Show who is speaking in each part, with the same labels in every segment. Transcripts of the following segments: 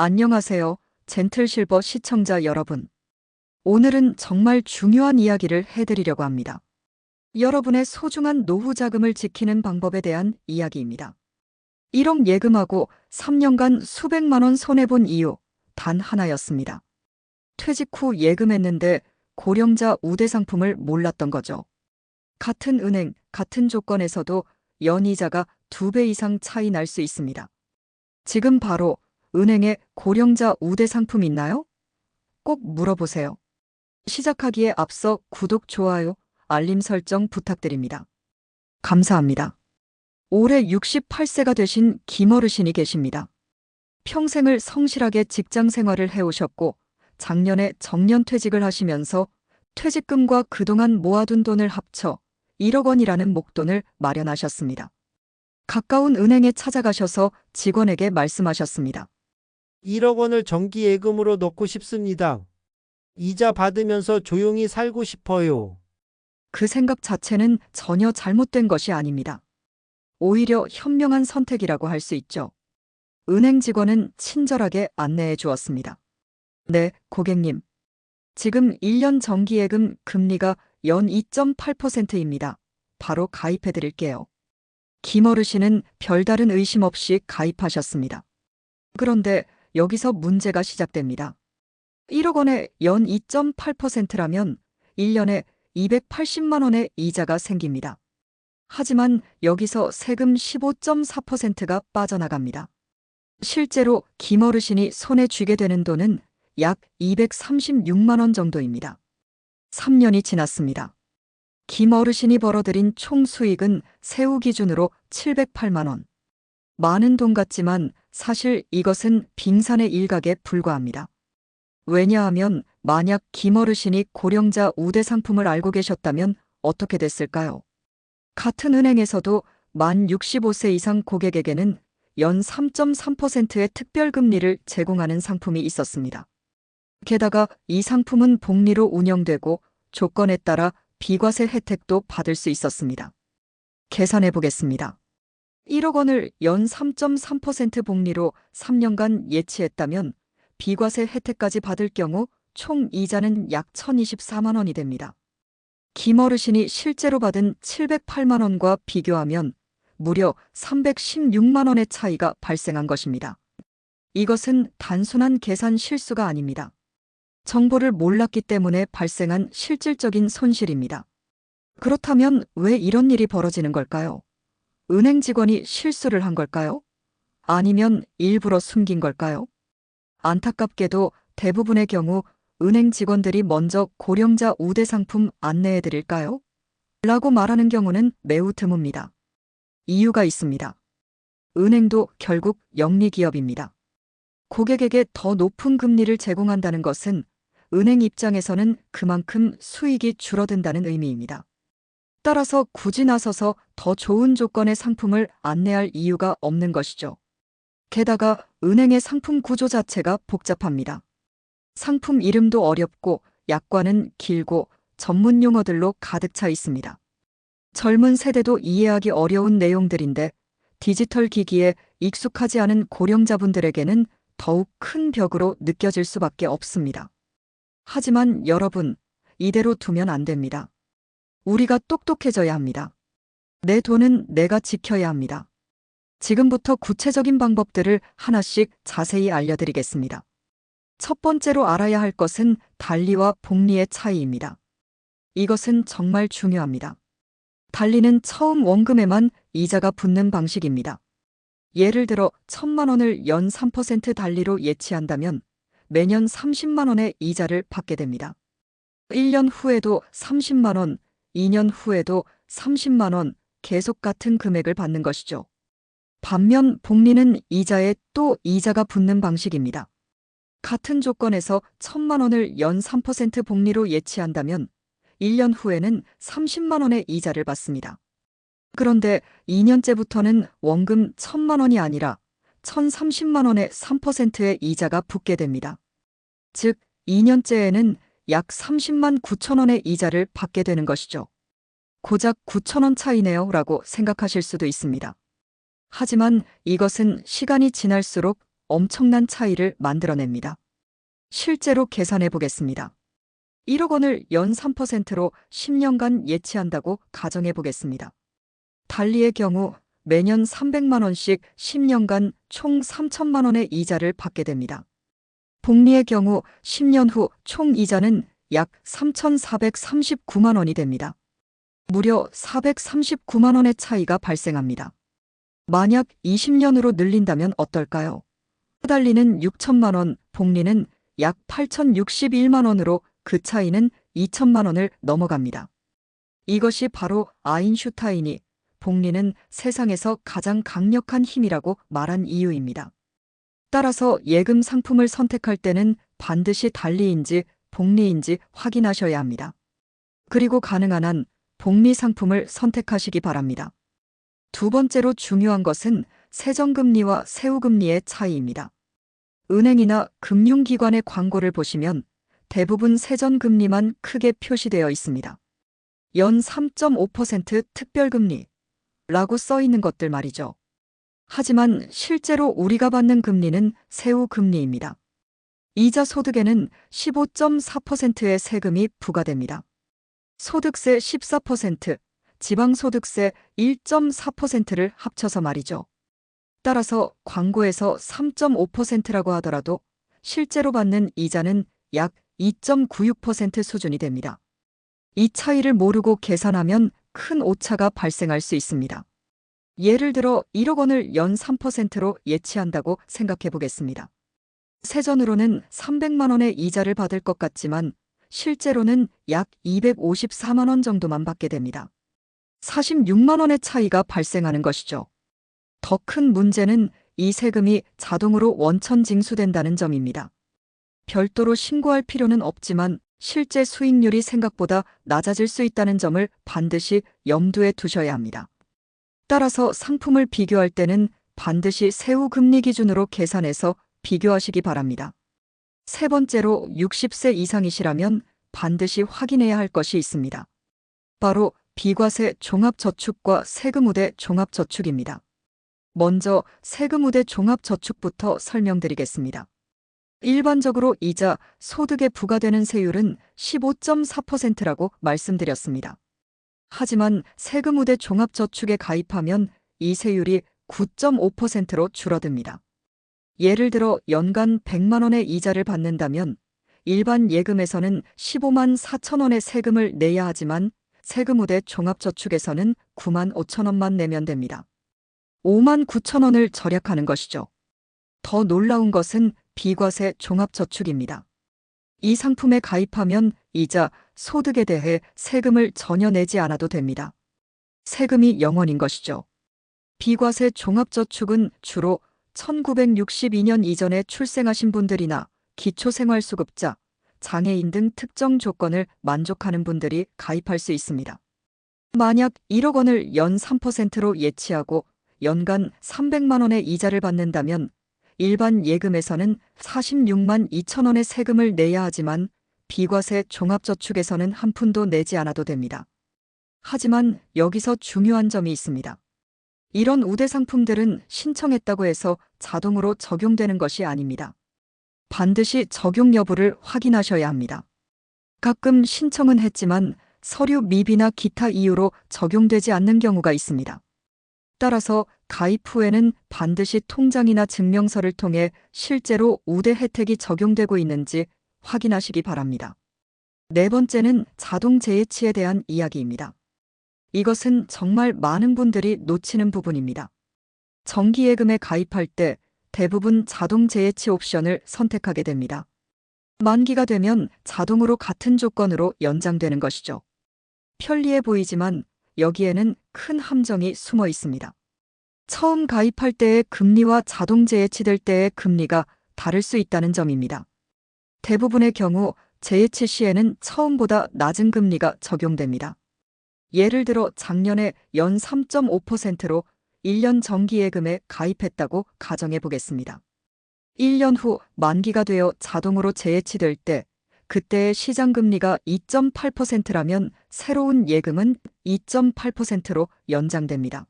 Speaker 1: 안녕하세요. 젠틀실버 시청자 여러분. 오늘은 정말 중요한 이야기를 해드리려고 합니다. 여러분의 소중한 노후 자금을 지키는 방법에 대한 이야기입니다. 1억 예금하고 3년간 수백만 원 손해본 이유 단 하나였습니다. 퇴직 후 예금했는데 고령자 우대 상품을 몰랐던 거죠. 같은 은행, 같은 조건에서도 연이자가 두배 이상 차이 날 수 있습니다. 지금 바로 은행에 고령자 우대 상품 있나요? 꼭 물어보세요. 시작하기에 앞서 구독, 좋아요, 알림 설정 부탁드립니다. 감사합니다. 올해 68세가 되신 김어르신이 계십니다. 평생을 성실하게 직장 생활을 해오셨고 작년에 정년 퇴직을 하시면서 퇴직금과 그동안 모아둔 돈을 합쳐 1억 원이라는 목돈을 마련하셨습니다. 가까운 은행에 찾아가셔서 직원에게 말씀하셨습니다.
Speaker 2: 1억 원을 정기 예금으로 넣고 싶습니다. 이자 받으면서 조용히 살고 싶어요.
Speaker 1: 그 생각 자체는 전혀 잘못된 것이 아닙니다. 오히려 현명한 선택이라고 할 수 있죠. 은행 직원은 친절하게 안내해 주었습니다. 네, 고객님. 지금 1년 정기예금 금리가 연 2.8%입니다. 바로 가입해 드릴게요. 김어르신은 별다른 의심 없이 가입하셨습니다. 그런데 여기서 문제가 시작됩니다. 1억 원에 연 2.8%라면 1년에 280만 원의 이자가 생깁니다. 하지만 여기서 세금 15.4%가 빠져나갑니다. 실제로 김 어르신이 손에 쥐게 되는 돈은 약 236만 원 정도입니다. 3년이 지났습니다. 김 어르신이 벌어들인 총 수익은 세후 기준으로 708만 원. 많은 돈 같지만 사실 이것은 빙산의 일각에 불과합니다. 왜냐하면 만약 김어르신이 고령자 우대 상품을 알고 계셨다면 어떻게 됐을까요? 같은 은행에서도 만 65세 이상 고객에게는 연 3.3%의 특별금리를 제공하는 상품이 있었습니다. 게다가 이 상품은 복리로 운영되고 조건에 따라 비과세 혜택도 받을 수 있었습니다. 계산해 보겠습니다. 1억 원을 연 3.3% 복리로 3년간 예치했다면 비과세 혜택까지 받을 경우 총 이자는 약 1,024만 원이 됩니다. 김 어르신이 실제로 받은 708만 원과 비교하면 무려 316만 원의 차이가 발생한 것입니다. 이것은 단순한 계산 실수가 아닙니다. 정보를 몰랐기 때문에 발생한 실질적인 손실입니다. 그렇다면 왜 이런 일이 벌어지는 걸까요? 은행 직원이 실수를 한 걸까요? 아니면 일부러 숨긴 걸까요? 안타깝게도 대부분의 경우 은행 직원들이 먼저 고령자 우대 상품 안내해 드릴까요? 라고 말하는 경우는 매우 드뭅니다. 이유가 있습니다. 은행도 결국 영리 기업입니다. 고객에게 더 높은 금리를 제공한다는 것은 은행 입장에서는 그만큼 수익이 줄어든다는 의미입니다. 따라서 굳이 나서서 더 좋은 조건의 상품을 안내할 이유가 없는 것이죠. 게다가 은행의 상품 구조 자체가 복잡합니다. 상품 이름도 어렵고 약관은 길고 전문 용어들로 가득 차 있습니다. 젊은 세대도 이해하기 어려운 내용들인데 디지털 기기에 익숙하지 않은 고령자분들에게는 더욱 큰 벽으로 느껴질 수밖에 없습니다. 하지만 여러분, 이대로 두면 안 됩니다. 우리가 똑똑해져야 합니다. 내 돈은 내가 지켜야 합니다. 지금부터 구체적인 방법들을 하나씩 자세히 알려드리겠습니다. 첫 번째로 알아야 할 것은 달리와 복리의 차이입니다. 이것은 정말 중요합니다. 달리는 처음 원금에만 이자가 붙는 방식입니다. 예를 들어 천만 원을 연 3% 달리로 예치한다면 매년 30만 원의 이자를 받게 됩니다. 1년 후에도 30만 원, 2년 후에도 30만 원 계속 같은 금액을 받는 것이죠. 반면 복리는 이자에 또 이자가 붙는 방식입니다. 같은 조건에서 1천만 원을 연 3% 복리로 예치한다면 1년 후에는 30만 원의 이자를 받습니다. 그런데 2년째부터는 원금 1천만 원이 아니라 1,030만 원의 3%의 이자가 붙게 됩니다. 즉, 2년째에는 약 30만 9천 원의 이자를 받게 되는 것이죠. 고작 9천 원 차이네요 라고 생각하실 수도 있습니다. 하지만 이것은 시간이 지날수록 엄청난 차이를 만들어냅니다. 실제로 계산해 보겠습니다. 1억 원을 연 3%로 10년간 예치한다고 가정해 보겠습니다. 달리의 경우 매년 300만 원씩 10년간 총 3천만 원의 이자를 받게 됩니다. 복리의 경우 10년 후 총 이자는 약 3,439만 원이 됩니다. 무려 439만 원의 차이가 발생합니다. 만약 20년으로 늘린다면 어떨까요? 달리는 6천만 원, 복리는 약 8,061만 원으로 그 차이는 2천만 원을 넘어갑니다. 이것이 바로 아인슈타인이 복리는 세상에서 가장 강력한 힘이라고 말한 이유입니다. 따라서 예금 상품을 선택할 때는 반드시 달리인지 복리인지 확인하셔야 합니다. 그리고 가능한 한 복리 상품을 선택하시기 바랍니다. 두 번째로 중요한 것은 세정금리와 세후금리의 차이입니다. 은행이나 금융기관의 광고를 보시면 대부분 세전금리만 크게 표시되어 있습니다. 연 3.5% 특별금리 라고 써 있는 것들 말이죠. 하지만 실제로 우리가 받는 금리는 세후 금리입니다. 이자 소득에는 15.4%의 세금이 부과됩니다. 소득세 14%, 지방소득세 1.4%를 합쳐서 말이죠. 따라서 광고에서 3.5%라고 하더라도 실제로 받는 이자는 약 2.96% 수준이 됩니다. 이 차이를 모르고 계산하면 큰 오차가 발생할 수 있습니다. 예를 들어 1억 원을 연 3%로 예치한다고 생각해 보겠습니다. 세전으로는 300만 원의 이자를 받을 것 같지만 실제로는 약 254만 원 정도만 받게 됩니다. 46만 원의 차이가 발생하는 것이죠. 더 큰 문제는 이 세금이 자동으로 원천 징수된다는 점입니다. 별도로 신고할 필요는 없지만 실제 수익률이 생각보다 낮아질 수 있다는 점을 반드시 염두에 두셔야 합니다. 따라서 상품을 비교할 때는 반드시 세후 금리 기준으로 계산해서 비교하시기 바랍니다. 세 번째로 60세 이상이시라면 반드시 확인해야 할 것이 있습니다. 바로 비과세 종합저축과 세금우대 종합저축입니다. 먼저 세금우대 종합저축부터 설명드리겠습니다. 일반적으로 이자, 소득에 부과되는 세율은 15.4%라고 말씀드렸습니다. 하지만 세금우대 종합저축에 가입하면 이 세율이 9.5%로 줄어듭니다. 예를 들어 연간 100만 원의 이자를 받는다면 일반 예금에서는 15만 4천 원의 세금을 내야 하지만 세금우대 종합저축에서는 9만 5천 원만 내면 됩니다. 5만 9천 원을 절약하는 것이죠. 더 놀라운 것은 비과세 종합저축입니다. 이 상품에 가입하면 이자, 소득에 대해 세금을 전혀 내지 않아도 됩니다. 세금이 0원인 것이죠. 비과세 종합저축은 주로 1962년 이전에 출생하신 분들이나 기초생활수급자, 장애인 등 특정 조건을 만족하는 분들이 가입할 수 있습니다. 만약 1억 원을 연 3%로 예치하고 연간 300만 원의 이자를 받는다면 일반 예금에서는 46만 2천 원의 세금을 내야 하지만 비과세 종합저축에서는 한 푼도 내지 않아도 됩니다. 하지만 여기서 중요한 점이 있습니다. 이런 우대 상품들은 신청했다고 해서 자동으로 적용되는 것이 아닙니다. 반드시 적용 여부를 확인하셔야 합니다. 가끔 신청은 했지만 서류 미비나 기타 이유로 적용되지 않는 경우가 있습니다. 따라서 가입 후에는 반드시 통장이나 증명서를 통해 실제로 우대 혜택이 적용되고 있는지 확인하시기 바랍니다. 네 번째는 자동 재해치에 대한 이야기입니다. 이것은 정말 많은 분들이 놓치는 부분입니다. 정기예금에 가입할 때 대부분 자동 재해치 옵션을 선택하게 됩니다. 만기가 되면 자동으로 같은 조건으로 연장되는 것이죠. 편리해 보이지만 여기에는 큰 함정이 숨어 있습니다. 처음 가입할 때의 금리와 자동 재해치될 때의 금리가 다를 수 있다는 점입니다. 대부분의 경우 재해치 시에는 처음보다 낮은 금리가 적용됩니다. 예를 들어 작년에 연 3.5%로 1년 정기예금에 가입했다고 가정해 보겠습니다. 1년 후 만기가 되어 자동으로 재해치될 때 그때의 시장금리가 2.8%라면 새로운 예금은 2.8%로 연장됩니다.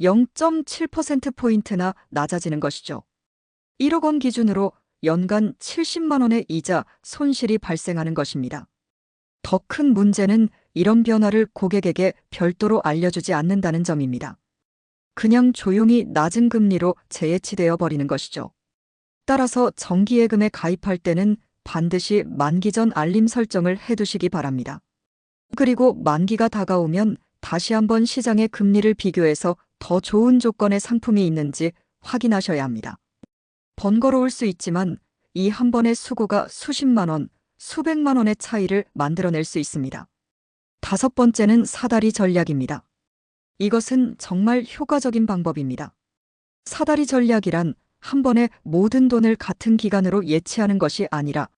Speaker 1: 0.7%포인트나 낮아지는 것이죠. 1억 원 기준으로 연간 70만 원의 이자 손실이 발생하는 것입니다. 더 큰 문제는 이런 변화를 고객에게 별도로 알려주지 않는다는 점입니다. 그냥 조용히 낮은 금리로 재해치되어 버리는 것이죠. 따라서 정기예금에 가입할 때는 반드시 만기 전 알림 설정을 해두시기 바랍니다. 그리고 만기가 다가오면 다시 한번 시장의 금리를 비교해서 더 좋은 조건의 상품이 있는지 확인하셔야 합니다. 번거로울 수 있지만 이 한 번의 수고가 수십만 원, 수백만 원의 차이를 만들어낼 수 있습니다. 다섯 번째는 사다리 전략입니다. 이것은 정말 효과적인 방법입니다. 사다리 전략이란 한 번에 모든 돈을 같은 기간으로 예치하는 것이 아니라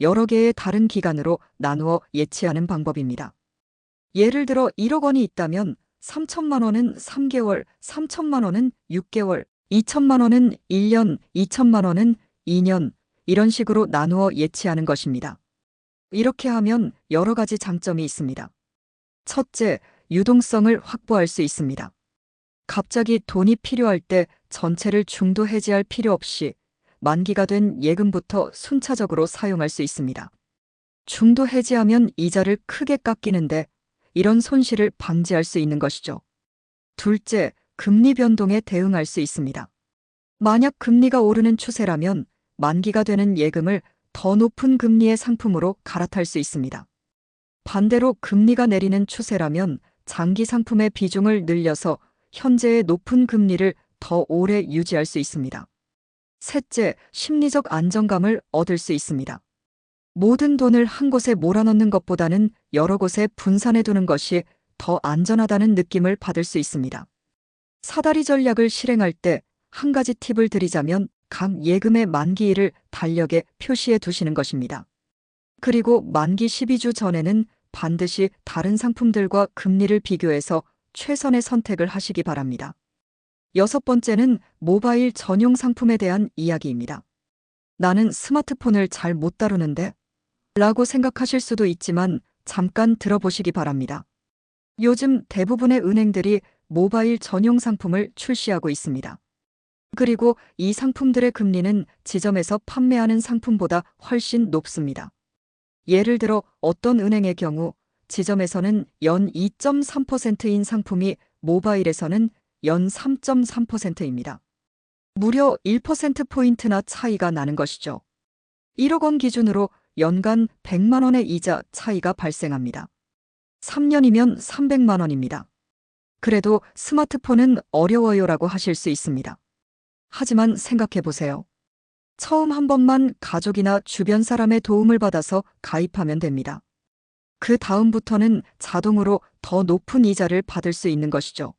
Speaker 1: 여러 개의 다른 기간으로 나누어 예치하는 방법입니다. 예를 들어 1억 원이 있다면 3천만 원은 3개월, 3천만 원은 6개월, 2천만 원은 1년, 2천만 원은 2년, 이런 식으로 나누어 예치하는 것입니다. 이렇게 하면 여러 가지 장점이 있습니다. 첫째, 유동성을 확보할 수 있습니다. 갑자기 돈이 필요할 때 전체를 중도 해지할 필요 없이 만기가 된 예금부터 순차적으로 사용할 수 있습니다. 중도 해지하면 이자를 크게 깎이는데 이런 손실을 방지할 수 있는 것이죠. 둘째, 금리 변동에 대응할 수 있습니다. 만약 금리가 오르는 추세라면 만기가 되는 예금을 더 높은 금리의 상품으로 갈아탈 수 있습니다. 반대로 금리가 내리는 추세라면 장기 상품의 비중을 늘려서 현재의 높은 금리를 더 오래 유지할 수 있습니다. 셋째, 심리적 안정감을 얻을 수 있습니다. 모든 돈을 한 곳에 몰아넣는 것보다는 여러 곳에 분산해 두는 것이 더 안전하다는 느낌을 받을 수 있습니다. 사다리 전략을 실행할 때 한 가지 팁을 드리자면 각 예금의 만기일을 달력에 표시해 두시는 것입니다. 그리고 만기 12주 전에는 반드시 다른 상품들과 금리를 비교해서 최선의 선택을 하시기 바랍니다. 여섯 번째는 모바일 전용 상품에 대한 이야기입니다. 나는 스마트폰을 잘 못 다루는데 라고 생각하실 수도 있지만 잠깐 들어보시기 바랍니다. 요즘 대부분의 은행들이 모바일 전용 상품을 출시하고 있습니다. 그리고 이 상품들의 금리는 지점에서 판매하는 상품보다 훨씬 높습니다. 예를 들어 어떤 은행의 경우 지점에서는 연 2.3%인 상품이 모바일에서는 연 3.3%입니다. 무려 1%포인트나 차이가 나는 것이죠. 1억 원 기준으로 연간 100만 원의 이자 차이가 발생합니다. 3년이면 300만 원입니다. 그래도 스마트폰은 어려워요라고 하실 수 있습니다. 하지만 생각해 보세요. 처음 한 번만 가족이나 주변 사람의 도움을 받아서 가입하면 됩니다. 그 다음부터는 자동으로 더 높은 이자를 받을 수 있는 것이죠.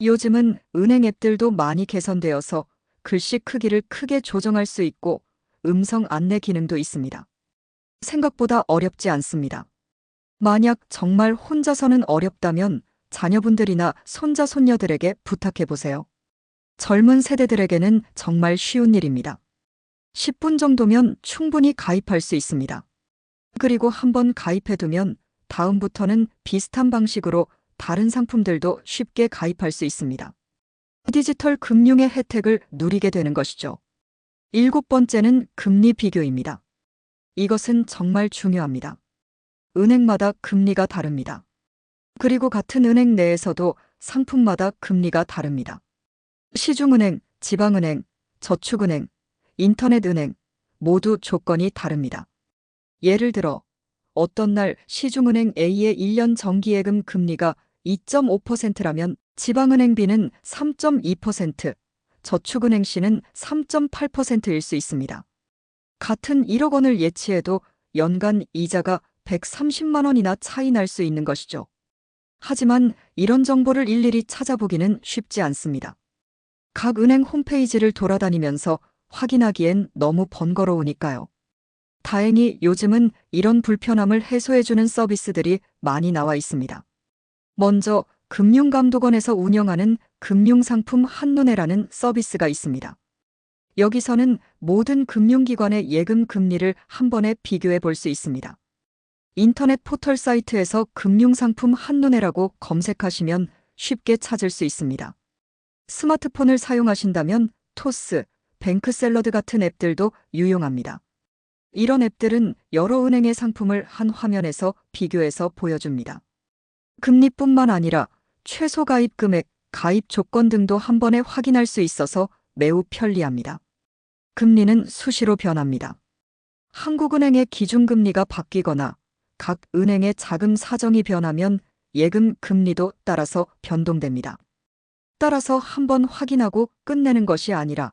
Speaker 1: 요즘은 은행 앱들도 많이 개선되어서 글씨 크기를 크게 조정할 수 있고 음성 안내 기능도 있습니다. 생각보다 어렵지 않습니다. 만약 정말 혼자서는 어렵다면 자녀분들이나 손자, 손녀들에게 부탁해 보세요. 젊은 세대들에게는 정말 쉬운 일입니다. 10분 정도면 충분히 가입할 수 있습니다. 그리고 한번 가입해두면 다음부터는 비슷한 방식으로 다른 상품들도 쉽게 가입할 수 있습니다. 디지털 금융의 혜택을 누리게 되는 것이죠. 일곱 번째는 금리 비교입니다. 이것은 정말 중요합니다. 은행마다 금리가 다릅니다. 그리고 같은 은행 내에서도 상품마다 금리가 다릅니다. 시중은행, 지방은행, 저축은행, 인터넷은행 모두 조건이 다릅니다. 예를 들어 어떤 날 시중은행 A의 1년 정기예금 금리가 2.5%라면 지방은행 B는 3.2%, 저축은행 C는 3.8%일 수 있습니다. 같은 1억 원을 예치해도 연간 이자가 130만 원이나 차이 날 수 있는 것이죠. 하지만 이런 정보를 일일이 찾아보기는 쉽지 않습니다. 각 은행 홈페이지를 돌아다니면서 확인하기엔 너무 번거로우니까요. 다행히 요즘은 이런 불편함을 해소해주는 서비스들이 많이 나와 있습니다. 먼저 금융감독원에서 운영하는 금융상품 한눈에라는 서비스가 있습니다. 여기서는 모든 금융기관의 예금 금리를 한 번에 비교해 볼 수 있습니다. 인터넷 포털 사이트에서 금융상품 한눈에라고 검색하시면 쉽게 찾을 수 있습니다. 스마트폰을 사용하신다면 토스, 뱅크샐러드 같은 앱들도 유용합니다. 이런 앱들은 여러 은행의 상품을 한 화면에서 비교해서 보여줍니다. 금리뿐만 아니라 최소 가입 금액, 가입 조건 등도 한 번에 확인할 수 있어서 매우 편리합니다. 금리는 수시로 변합니다. 한국은행의 기준금리가 바뀌거나 각 은행의 자금 사정이 변하면 예금 금리도 따라서 변동됩니다. 따라서 한번 확인하고 끝내는 것이 아니라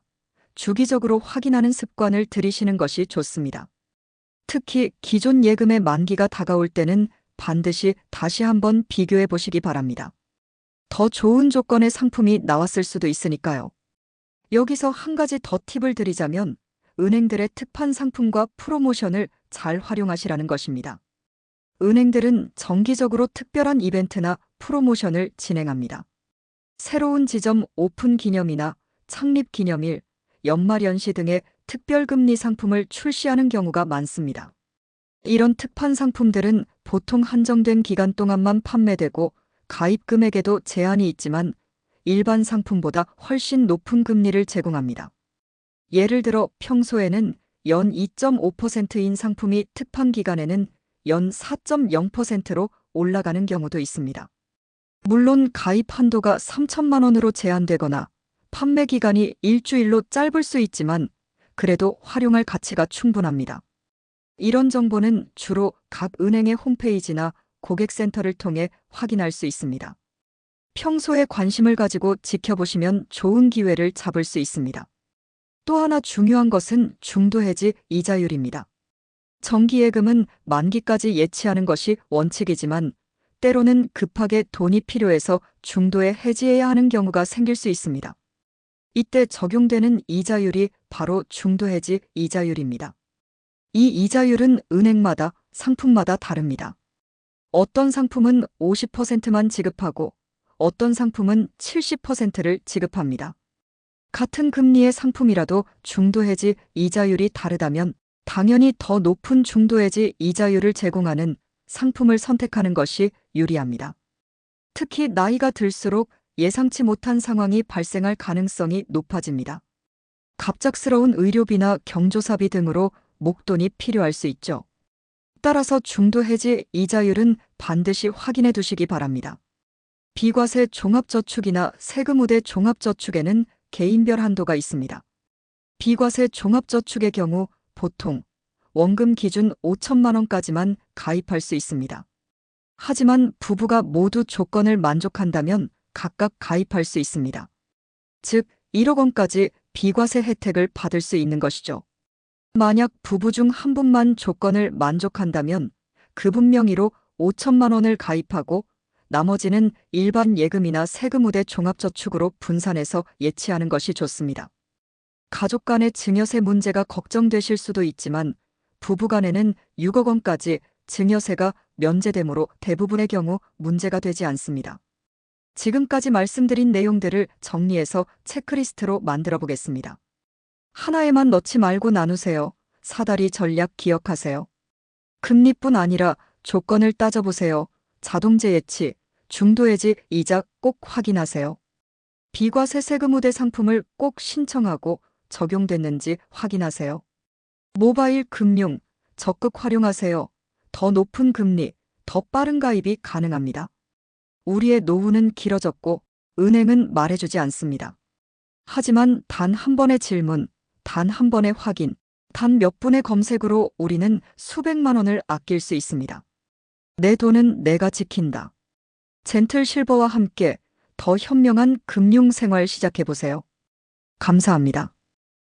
Speaker 1: 주기적으로 확인하는 습관을 들이시는 것이 좋습니다. 특히 기존 예금의 만기가 다가올 때는 반드시 다시 한번 비교해 보시기 바랍니다. 더 좋은 조건의 상품이 나왔을 수도 있으니까요. 여기서 한 가지 더 팁을 드리자면 은행들의 특판 상품과 프로모션을 잘 활용하시라는 것입니다. 은행들은 정기적으로 특별한 이벤트나 프로모션을 진행합니다. 새로운 지점 오픈 기념이나 창립 기념일, 연말연시 등의 특별금리 상품을 출시하는 경우가 많습니다. 이런 특판 상품들은 보통 한정된 기간 동안만 판매되고 가입 금액에도 제한이 있지만 일반 상품보다 훨씬 높은 금리를 제공합니다. 예를 들어 평소에는 연 2.5%인 상품이 특판 기간에는 연 4.0%로 올라가는 경우도 있습니다. 물론 가입 한도가 3천만 원으로 제한되거나 판매 기간이 일주일로 짧을 수 있지만 그래도 활용할 가치가 충분합니다. 이런 정보는 주로 각 은행의 홈페이지나 고객센터를 통해 확인할 수 있습니다. 평소에 관심을 가지고 지켜보시면 좋은 기회를 잡을 수 있습니다. 또 하나 중요한 것은 중도 해지 이자율입니다. 정기예금은 만기까지 예치하는 것이 원칙이지만 때로는 급하게 돈이 필요해서 중도에 해지해야 하는 경우가 생길 수 있습니다. 이때 적용되는 이자율이 바로 중도 해지 이자율입니다. 이 이자율은 은행마다 상품마다 다릅니다. 어떤 상품은 50%만 지급하고 어떤 상품은 70%를 지급합니다. 같은 금리의 상품이라도 중도 해지 이자율이 다르다면 당연히 더 높은 중도해지 이자율을 제공하는 상품을 선택하는 것이 유리합니다. 특히 나이가 들수록 예상치 못한 상황이 발생할 가능성이 높아집니다. 갑작스러운 의료비나 경조사비 등으로 목돈이 필요할 수 있죠. 따라서 중도 해지 이자율은 반드시 확인해 두시기 바랍니다. 비과세 종합저축이나 세금우대 종합저축에는 개인별 한도가 있습니다. 비과세 종합저축의 경우 보통 원금 기준 5천만 원까지만 가입할 수 있습니다. 하지만 부부가 모두 조건을 만족한다면 각각 가입할 수 있습니다. 즉, 1억 원까지 비과세 혜택을 받을 수 있는 것이죠. 만약 부부 중 한 분만 조건을 만족한다면 그분 명의로 5천만 원을 가입하고 나머지는 일반 예금이나 세금우대 종합저축으로 분산해서 예치하는 것이 좋습니다. 가족 간의 증여세 문제가 걱정되실 수도 있지만 부부 간에는 6억 원까지 증여세가 면제되므로 대부분의 경우 문제가 되지 않습니다. 지금까지 말씀드린 내용들을 정리해서 체크리스트로 만들어 보겠습니다. 하나에만 넣지 말고 나누세요. 사다리 전략 기억하세요. 금리뿐 아니라 조건을 따져보세요. 자동제 예치, 중도해지 이자 꼭 확인하세요. 비과세 세금 우대 상품을 꼭 신청하고 적용됐는지 확인하세요. 모바일 금융 적극 활용하세요. 더 높은 금리, 더 빠른 가입이 가능합니다. 우리의 노후는 길어졌고 은행은 말해주지 않습니다. 하지만 단 한 번의 질문, 단 한 번의 확인, 단 몇 분의 검색으로 우리는 수백만 원을 아낄 수 있습니다. 내 돈은 내가 지킨다. 젠틀 실버와 함께 더 현명한 금융 생활 시작해보세요. 감사합니다.